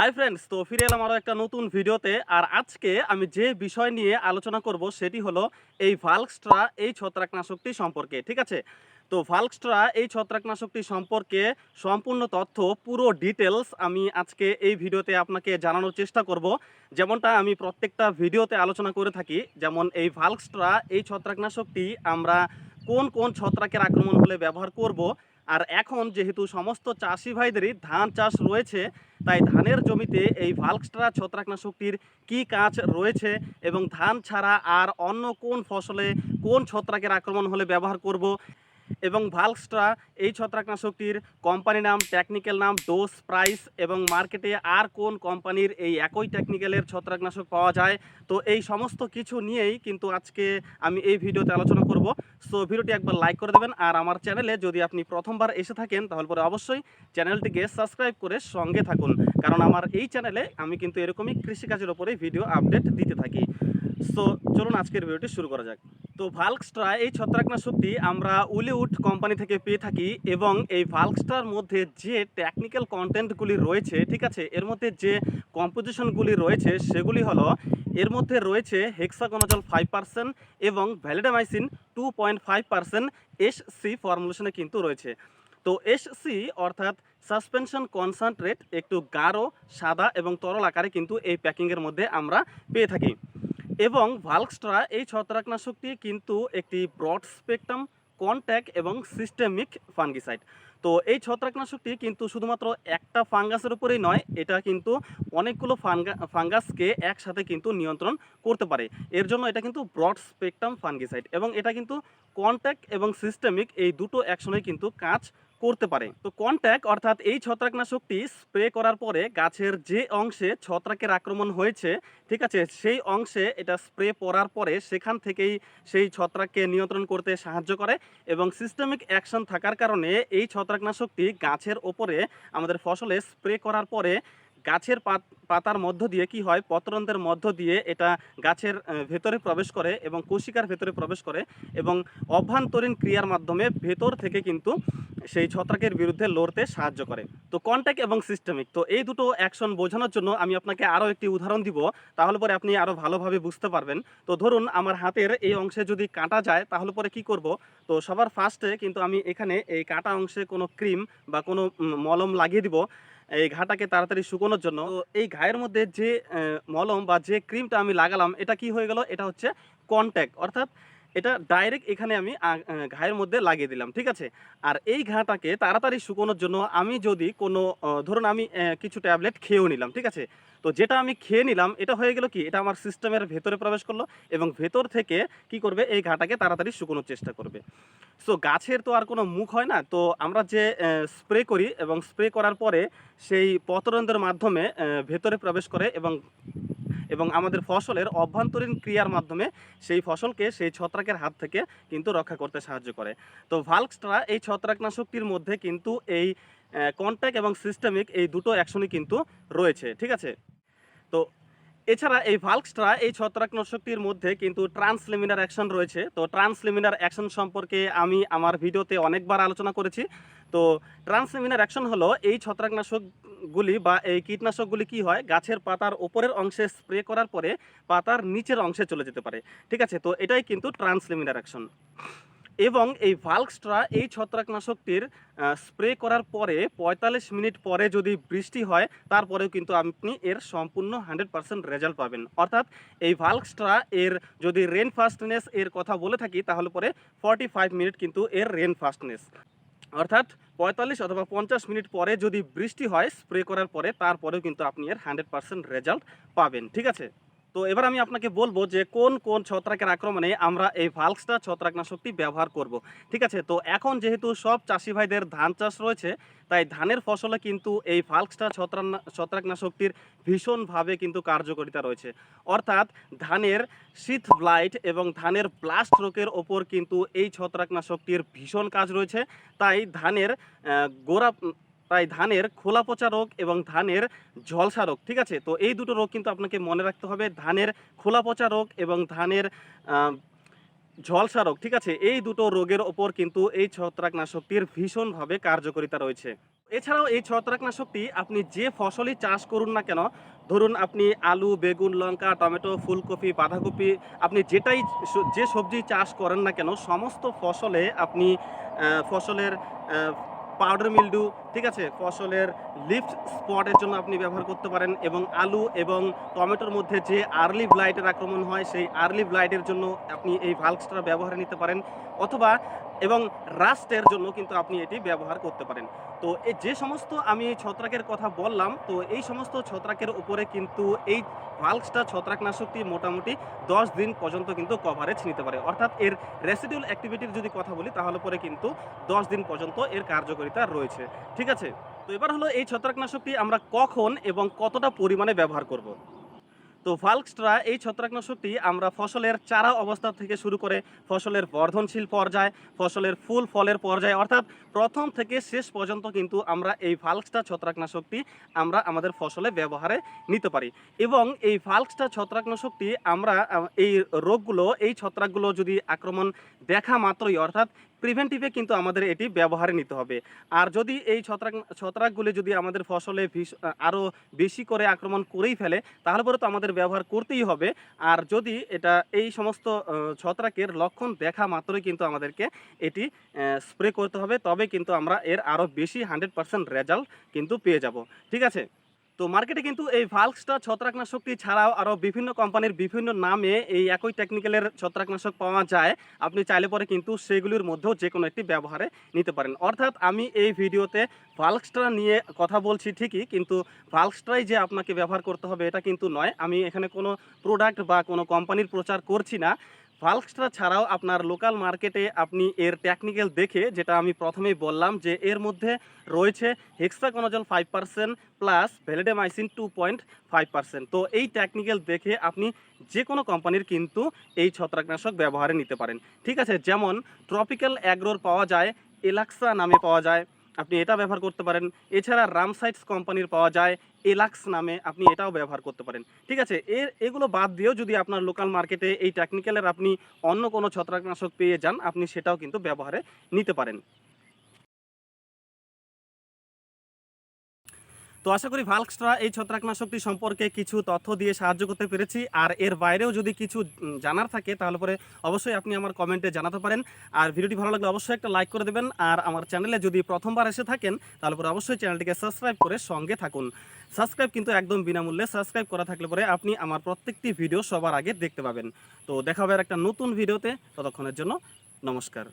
Hi friends তো ফিরে এলাম আরও একটা নতুন ভিডিওতে। আর আজকে আমি যে বিষয় নিয়ে আলোচনা করব সেটি হলো এই ভাল্কস্ট্রা এই ছত্রাকনাশকটি সম্পর্কে, ঠিক আছে? তো ভাল্কস্ট্রা এই ছত্রাকনাশকটি সম্পর্কে সম্পূর্ণ তথ্য, পুরো ডিটেলস আমি আজকে এই ভিডিওতে আপনাকে জানানোর চেষ্টা করব। যেমনটা আমি প্রত্যেকটা ভিডিওতে আলোচনা করে থাকি, যেমন এই ভাল্কস্ট্রা এই ছত্রাকনাশকটি আমরা কোন কোন ছত্রাকের আক্রমণ হলে ব্যবহার করব আর এখন যেহেতু সমস্ত চাষি ভাইদেরই ধান চাষ রয়েছে, তাই ধানের জমিতে এই ভাল্কস্ট্রা ছত্রাকনাশকটির কি কাজ রয়েছে এবং ধান ছাড়া আর অন্য কোন ফসলে কোন ছত্রাকের আক্রমণ হলে ব্যবহার করব এবং ভাল্কস্ট্রা এই ছত্রাকনাশকটির কোম্পানি নাম টেকনিক্যাল নাম ডোজ প্রাইস এবং মার্কেটে আর কোন কোম্পানির এই একই টেকনিক্যালের ছত্রাকনাশক পাওয়া যায়? তো এই সমস্ত কিছু নিয়েই কিন্তু আজকে আমি এই ভিডিওতে আলোচনা করব। সো ভিডিওটি একবার লাইক করে দেবেন আর আমার চ্যানেলে যদি আপনি প্রথমবার এসে থাকেন, তাহলে পরে অবশ্যই চ্যানেলটিকে সাবস্ক্রাইব করে সঙ্গে থাকুন। কারণ আমার এই চ্যানেলে আমি কিন্তু এরকমই কৃষিকাজের ওপরেই ভিডিও আপডেট দিতে থাকি। সো চলুন আজকের ভিডিওটি শুরু করা যাক। তো ভাল্কস্ট্রা এই ছত্রাকনাশকটি আমরা উলিউড কোম্পানি থেকে পেয়ে থাকি এবং এই ভাল্কস্ট্রার মধ্যে যে টেকনিক্যাল কন্টেন্টগুলি রয়েছে, ঠিক আছে, এর মধ্যে যে কম্পোজিশনগুলি রয়েছে, সেগুলি হলো, এর মধ্যে রয়েছে হেক্সাগোনাজল ফাইভ পার্সেন্ট এবং validamycin two point five percent S C ফর্মুলেশনে কিন্তু রয়েছে। তো এস সি অর্থাৎ সাসপেনশন কনসান্ট্রেট একটু গাঢ়, সাদা এবং তরল আকারে কিন্তু এই প্যাকিংয়ের মধ্যে আমরা পেয়ে থাকি। এবং ভাল্কস্ট্রা এই ছত্রাকনাশকটি কিন্তু একটি ব্রড স্পেকট্রাম কন্ট্যাক্ট এবং সিস্টেমিক ফাঙ্গিসাইড। তো এই ছত্রাকনাশকটি কিন্তু শুধুমাত্র একটা ফাঙ্গাসের উপরেই নয়, এটা কিন্তু অনেকগুলো ফাঙ্গা, ফাঙ্গাসকে একসাথে কিন্তু নিয়ন্ত্রণ করতে পারে। এর জন্য এটা কিন্তু ব্রড স্পেকট্রাম ফাঙ্গিসাইড এবং এটা কিন্তু কন্ট্যাক্ট এবং সিস্টেমিক এই দুটো একসঙ্গে কিন্তু কাজ করতে পারে। তো কন্ট্যাক্ট অর্থাৎ এই ছত্রাকনাশকটি স্প্রে করার পরে গাছের যে অংশে ছত্রাকের আক্রমণ হয়েছে, ঠিক আছে, সেই অংশে এটা স্প্রে পড়ার পরে সেখান থেকেই সেই ছত্রাককে নিয়ন্ত্রণ করতে সাহায্য করে এবং সিস্টেমিক অ্যাকশন থাকার কারণে এই ছত্রাকনাশকটি গাছের ওপরে আমাদের ফসলে স্প্রে করার পরে গাছের পাত, পাতার মধ্য দিয়ে কি হয়? পত্রন্তের মধ্য দিয়ে এটা গাছের ভেতরে প্রবেশ করে এবং কোশিকার ভেতরে প্রবেশ করে এবং অভ্যন্তরীণ ক্রিয়ার মাধ্যমে ভেতর থেকে কিন্তু সেই ছত্রাকের বিরুদ্ধে লড়তে সাহায্য করে। তো কন্ট্যাক্ট এবং সিস্টেমিক তো এই দুটো অ্যাকশন বোঝানোর জন্য আমি আপনাকে আরও একটি উদাহরণ দিব, তাহলে পরে আপনি আরও ভালোভাবে বুঝতে পারবেন। তো ধরুন, আমার হাতের এই অংশে যদি কাটা যায়, তাহলে পরে কি করব? তো সবার ফার্স্টে কিন্তু আমি এখানে এই কাটা অংশে কোনো ক্রিম বা কোনো মলম লাগিয়ে দিব। এই ঘাটাকে তাড়াতাড়ি শুকোনোর জন্য। এই ঘায়ের মধ্যে যে মলম বা যে ক্রিমটা আমি লাগালাম, এটা কি হয়ে গেল? এটা হচ্ছে কন্ট্যাক্ট। অর্থাৎ এটা ডাইরেক্ট এখানে আমি ঘায়ের মধ্যে লাগিয়ে দিলাম, ঠিক আছে? আর এই ঘাটাকে তাড়াতাড়ি শুকোনোর জন্য আমি যদি কোনো ধরুন আমি কিছু ট্যাবলেট খেয়েও নিলাম, ঠিক আছে? তো যেটা আমি খেয়ে নিলাম, এটা হয়ে গেল কি? এটা আমার সিস্টেমের ভেতরে প্রবেশ করল এবং ভেতর থেকে কি করবে? এই ঘাটাকে তাড়াতাড়ি শুকোনোর চেষ্টা করবে। সো গাছের তো আর কোনো মুখ হয় না। তো আমরা যে স্প্রে করি এবং স্প্রে করার পরে সেই পতরন্দের মাধ্যমে ভেতরে প্রবেশ করে এবং এবং আমাদের ফসলের অভ্যন্তরীণ ক্রিয়ার মাধ্যমে সেই ফসলকে সেই ছত্রাকের হাত থেকে কিন্তু রক্ষা করতে সাহায্য করে। তো ভাল্কস্ট্রা এই ছত্রাকনাশকটির মধ্যে কিন্তু এই কন্ট্যাক্ট এবং সিস্টেমিক এই দুটো অ্যাকশনই কিন্তু রয়েছে, ঠিক আছে? তো এছাড়া এই ভাল্কস্ট্রা এই ছত্রাকনাশকটির মধ্যে কিন্তু ট্রান্সলেমিনার অ্যাকশন রয়েছে। তো ট্রান্সলেমিনার অ্যাকশন সম্পর্কে আমি আমার ভিডিওতে অনেকবার আলোচনা করেছি। তো ট্রান্সলেমিনার অ্যাকশন হলো এই ছত্রাকনাশকগুলি বা এই কীটনাশকগুলি কি হয়, গাছের পাতার ওপরের অংশে স্প্রে করার পরে পাতার নিচের অংশে চলে যেতে পারে, ঠিক আছে? তো এটাই কিন্তু ট্রান্সলেমিনার অ্যাকশন এবং এই ভাল্কস্ট্রা এই ছত্রাকনাশকটির স্প্রে করার পরে পঁয়তাল্লিশ মিনিট পরে যদি বৃষ্টি হয়, তারপরেও কিন্তু আপনি এর সম্পূর্ণ হান্ড্রেড পার্সেন্ট রেজাল্ট পাবেন। অর্থাৎ এই ভাল্কস্ট্রা এর যদি রেন ফাস্টনেস এর কথা বলে থাকি, তাহলে পরে ফর্টি ফাইভ মিনিট কিন্তু এর রেন ফাস্টনেস। অর্থাৎ পঁয়তাল্লিশ অথবা পঞ্চাশ মিনিট পরে যদি বৃষ্টি হয়, স্প্রে করার পরে তারপরেও কিন্তু আপনি এর হান্ড্রেড পার্সেন্ট রেজাল্ট পাবেন। ঠিক আছে? তো এবার আমি আপনাকে বলব যে কোন কোন ছত্রাকের আক্রমণে আমরা এই ভাল্কসটা ছত্রাকনাশকটি ব্যবহার করব। ঠিক আছে? তো এখন যেহেতু সব চাষি ভাইদের ধান চাষ রয়েছে, তাই ধানের ফসলে কিন্তু এই ভাল্কসটা ছত্রাক ছত্রাকনাশকটির ভীষণভাবে কিন্তু কার্যকারিতা রয়েছে। অর্থাৎ ধানের শীত ব্লাইট এবং ধানের ব্লাস্ট রোগের ওপর কিন্তু এই ছত্রাকনাশকটির ভীষণ কাজ রয়েছে। তাই ধানের গোড়া তাই ধানের খোলা পচা রোগ এবং ধানের ঝলসা রোগ, ঠিক আছে? তো এই দুটো রোগ কিন্তু আপনাকে মনে রাখতে হবে, ধানের খোলা পচা রোগ এবং ধানের ঝলসা রোগ, ঠিক আছে? এই দুটো রোগের ওপর কিন্তু এই ছত্রাকনাশকটির ভীষণভাবে কার্যকারিতা রয়েছে। এছাড়াও এই ছত্রাকনাশকটি আপনি যে ফসলই চাষ করুন না কেন, ধরুন আপনি আলু, বেগুন, লঙ্কা, টমেটো, ফুলকপি, বাঁধাকপি, আপনি যেটাই যে সবজি চাষ করেন না কেন, সমস্ত ফসলে আপনি ফসলের পাউডার মিল্ডু ঠিক আছে? ফসলের লিফট স্পটের জন্য আপনি ব্যবহার করতে পারেন এবং আলু এবং টমেটোর মধ্যে যে আর্লি ব্লাইটের আক্রমণ হয়, সেই আর্লি ব্লাইটের জন্য আপনি এই ভাল্কসটা ব্যবহার নিতে পারেন। অথবা এবং রাস্টের জন্য কিন্তু আপনি এটি ব্যবহার করতে পারেন। তো এই যে সমস্ত আমি ছত্রাকের কথা বললাম, তো এই সমস্ত ছত্রাকের উপরে কিন্তু এই ভাল্কসটা ছত্রাকনাশকটি মোটামুটি দশ দিন পর্যন্ত কিন্তু কভারেজ নিতে পারে। অর্থাৎ এর রেসিডিউল অ্যাক্টিভিটির যদি কথা বলি, তাহলে পরে কিন্তু দশ দিন পর্যন্ত এর কার্যকারিতা রয়েছে। ঠিক আছে? তো এবার হলো এই ছত্রাকনাশকটি আমরা কখন এবং কতটা পরিমাণে ব্যবহার করব? তো ভাল্কস্ট্রা এই ছত্রাকনাশকটি আমরা ফসলের চারা অবস্থা থেকে শুরু করে ফসলের বর্ধনশীল পর্যায়, ফসলের ফুল ফলের পর্যায়ে, অর্থাৎ প্রথম থেকে শেষ পর্যন্ত কিন্তু আমরা এই ভাল্কস্টা ছত্রাকনাশকটি আমরা আমাদের ফসলে ব্যবহারে নিতে পারি। এবং এই ভাল্কস্টা ছত্রাকনাশকটি আমরা এই রোগগুলো, এই ছত্রাকগুলো যদি আক্রমণ দেখা মাত্রই, অর্থাৎ প্রিভেন্টিভে কিন্তু আমাদের এটি ব্যবহারে নিতে হবে। আর যদি এই ছত্রাক, ছত্রাকগুলি যদি আমাদের ফসলে আরও বেশি করে আক্রমণ করেই ফেলে, তাহলে পরে তো আমাদের ব্যবহার করতেই হবে। আর যদি এটা, এই সমস্ত ছত্রাকের লক্ষণ দেখা মাত্রই কিন্তু আমাদেরকে এটি স্প্রে করতে হবে, তবে কিন্তু আমরা এর আরও বেশি হান্ড্রেড পার্সেন্ট রেজাল্ট কিন্তু পেয়ে যাব। ঠিক আছে? তো মার্কেটে কিন্তু এই ভাল্কস্টা ছত্রাকনাশকটি ছাড়াও আরও বিভিন্ন কোম্পানির বিভিন্ন নামে এই একই টেকনিক্যালের ছত্রাকনাশক পাওয়া যায়। আপনি চাইলে পরে কিন্তু সেগুলির মধ্যেও যে কোনো একটি ব্যবহারে নিতে পারেন। অর্থাৎ আমি এই ভিডিওতে ভাল্কস্ট্রা নিয়ে কথা বলছি ঠিকই, কিন্তু ভাল্কস্ট্রাই যে আপনাকে ব্যবহার করতে হবে এটা কিন্তু নয়। আমি এখানে কোনো প্রোডাক্ট বা কোনো কোম্পানির প্রচার করছি না। ভাল্কস্ট্রা ছাড়াও আপনার লোকাল মার্কেটে আপনি এর টেকনিক্যাল দেখে যেটা আমি প্রথমেই বললাম যে এর মধ্যে রয়েছে hexaconazole five percent plus validamycin two point five percent তো এই টেকনিক্যাল দেখে আপনি যে কোনো কোম্পানির কিন্তু এই ছত্রাকনাশক ব্যবহারে নিতে পারেন। ঠিক আছে, যেমন ট্রপিক্যাল অ্যাগ্রোর পাওয়া যায় এলাক্সা নামে পাওয়া যায় আপনি এটা ব্যবহার করতে পারেন। এছাড়া রামসাইটস কোম্পানির পাওয়া যায় এলাক্স নামে আপনি এটাও ব্যবহার করতে পারেন। ঠিক আছে এর এগুলো বাদ দিয়েও যদি আপনার লোকাল মার্কেটে এই টেকনিক্যালের আপনি অন্য কোনো ছত্রাকনাশক পেয়ে যান, আপনি সেটাও কিন্তু ব্যবহারে নিতে পারেন। তো আশা করি ভাল্কস্ট্রা এই ছত্রাকনাশকটি সম্পর্কে কিছু তথ্য দিয়ে সাহায্য করতে পেরেছি। আর এর বাইরেও যদি কিছু জানার থাকে, তাহলে পরে অবশ্যই আপনি আমার কমেন্টে জানাতে পারেন। আর ভিডিওটি ভালো লাগলে অবশ্যই একটা লাইক করে দেবেন। আর আমার চ্যানেলে যদি প্রথমবার এসে থাকেন, তাহলে পরে অবশ্যই চ্যানেলটিকে সাবস্ক্রাইব করে সঙ্গে থাকুন। সাবস্ক্রাইব কিন্তু একদম বিনামূল্যে সাবস্ক্রাইব করা থাকলে পরে আপনি আমার প্রত্যেকটি ভিডিও সবার আগে দেখতে পাবেন। তো দেখা হবে একটা নতুন ভিডিওতে। ততক্ষণের জন্য নমস্কার।